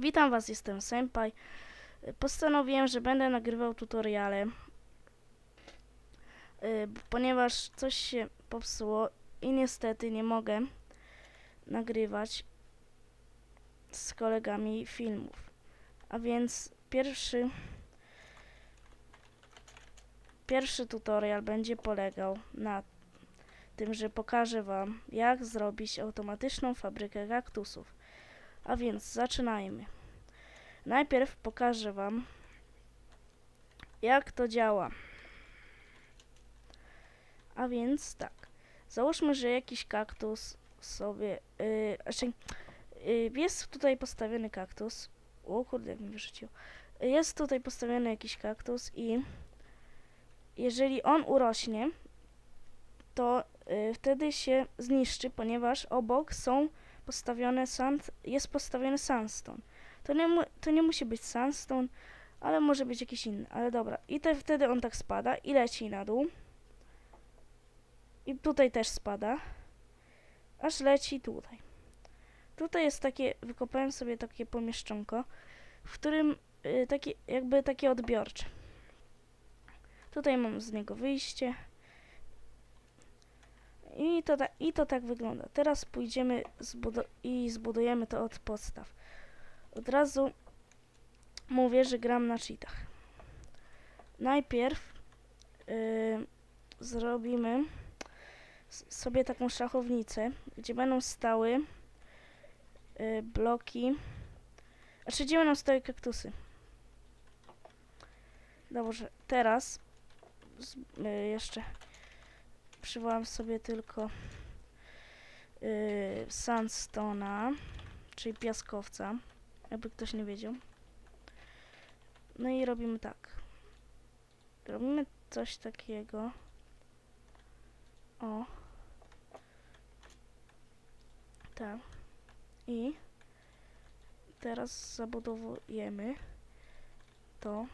Witam Was, jestem Senpai. Postanowiłem, że będę nagrywał tutoriale, y, ponieważ coś się popsuło i niestety nie mogę nagrywać z kolegami filmów. A więc pierwszy pierwszy tutorial będzie polegał na tym, że pokażę Wam, jak zrobić automatyczną fabrykę kaktusów. A więc zaczynajmy. Najpierw pokażę Wam, jak to działa. A więc tak. Załóżmy, że jakiś kaktus sobie. Yy, znaczy, yy, jest tutaj postawiony kaktus. O kurde, jak mi wyrzuciło. Jest tutaj postawiony jakiś kaktus i jeżeli on urośnie, to y, wtedy się zniszczy, ponieważ obok są postawione sand, jest postawiony sandstone. To nie, to nie musi być sandstone, ale może być jakiś inny. Ale dobra. I te, wtedy on tak spada i leci na dół. I tutaj też spada. Aż leci tutaj. Tutaj jest takie, wykopałem sobie takie pomieszczonko, w którym y, takie, jakby takie odbiorcze. Tutaj mam z niego wyjście. I to, ta, I to tak wygląda. Teraz pójdziemy zbudo i zbudujemy to od podstaw. Od razu mówię, że gram na cheatach. Najpierw yy, zrobimy sobie taką szachownicę, gdzie będą stały yy, bloki, znaczy gdzie będą stały kaktusy. Dobrze, teraz yy, jeszcze przywołam sobie tylko yy, sandstona, czyli piaskowca, jakby ktoś nie wiedział. No i robimy tak. Robimy coś takiego. O. Tak. I teraz zabudowujemy to.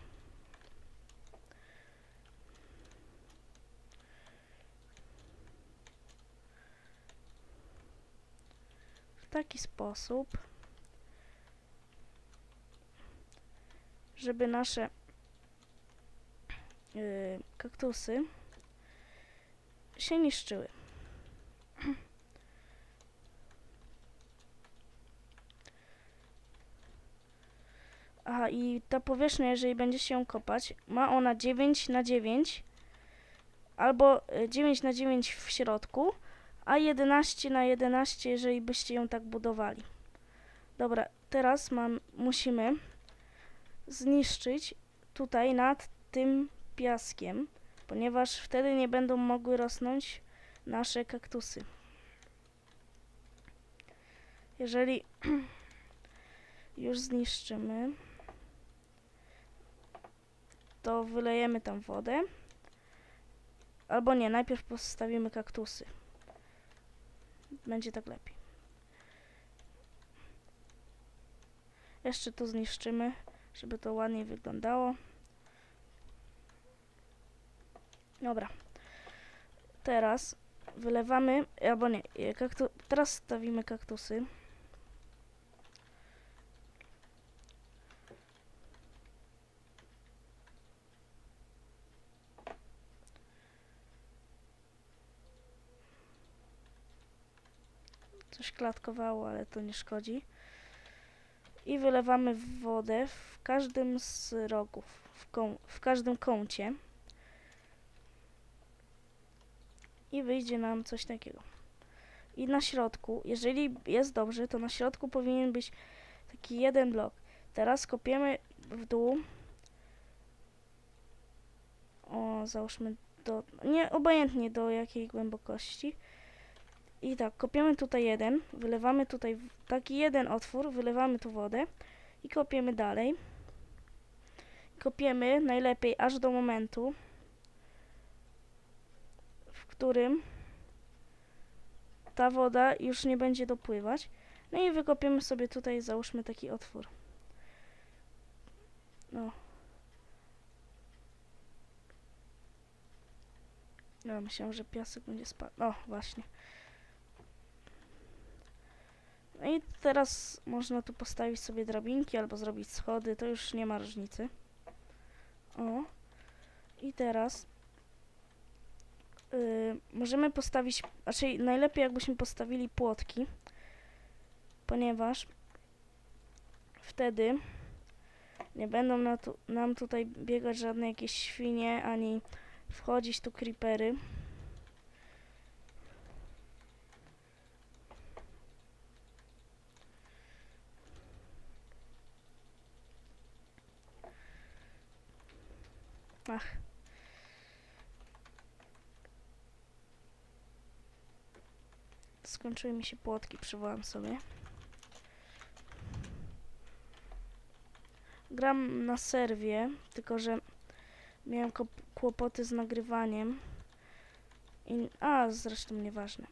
Taki sposób, żeby nasze yy, kaktusy się niszczyły. Aha, i ta powierzchnia, jeżeli będzie się ją kopać, ma ona 9 na 9 albo y, 9 na 9 w środku, a 11 na 11, jeżeli byście ją tak budowali. Dobra, teraz mam, musimy zniszczyć tutaj nad tym piaskiem, ponieważ wtedy nie będą mogły rosnąć nasze kaktusy. Jeżeli już zniszczymy, to wylejemy tam wodę. Albo nie, najpierw postawimy kaktusy. Będzie tak lepiej. Jeszcze to zniszczymy, żeby to ładniej wyglądało. Dobra. Teraz wylewamy, albo nie, kaktu, teraz stawimy kaktusy. Coś klatkowało, ale to nie szkodzi. I wylewamy wodę w każdym z rogów, w, w każdym kącie. I wyjdzie nam coś takiego. I na środku, jeżeli jest dobrze, to na środku powinien być taki jeden blok. Teraz kopiemy w dół. O, załóżmy do, nie, obojętnie do jakiej głębokości. I tak, kopiemy tutaj jeden, wylewamy tutaj taki jeden otwór, wylewamy tu wodę i kopiemy dalej. Kopiemy najlepiej aż do momentu, w którym ta woda już nie będzie dopływać. No i wykopiemy sobie tutaj, załóżmy taki otwór. No. No, myślałem, że piasek będzie spadł. O, właśnie. No i teraz można tu postawić sobie drabinki albo zrobić schody, to już nie ma różnicy. O. I teraz y, możemy postawić, raczej najlepiej jakbyśmy postawili płotki, ponieważ wtedy nie będą na tu, nam tutaj biegać żadne jakieś świnie, ani wchodzić tu creepery. Ach. Skończyły mi się płotki, przywołam sobie. Gram na serwie, tylko że miałem kłopoty z nagrywaniem. I, a, zresztą nieważne.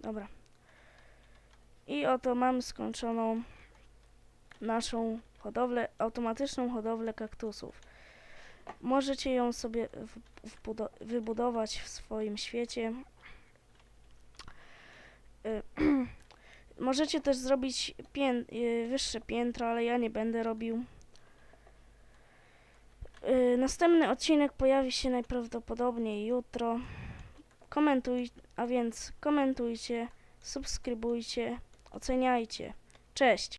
Dobra. I oto mamy skończoną naszą hodowlę, automatyczną hodowlę kaktusów. Możecie ją sobie wybudować w swoim świecie. Y, Możecie też zrobić y, wyższe piętro, ale ja nie będę robił. Y, Następny odcinek pojawi się najprawdopodobniej jutro. Komentuj, a więc komentujcie, subskrybujcie, oceniajcie. Cześć!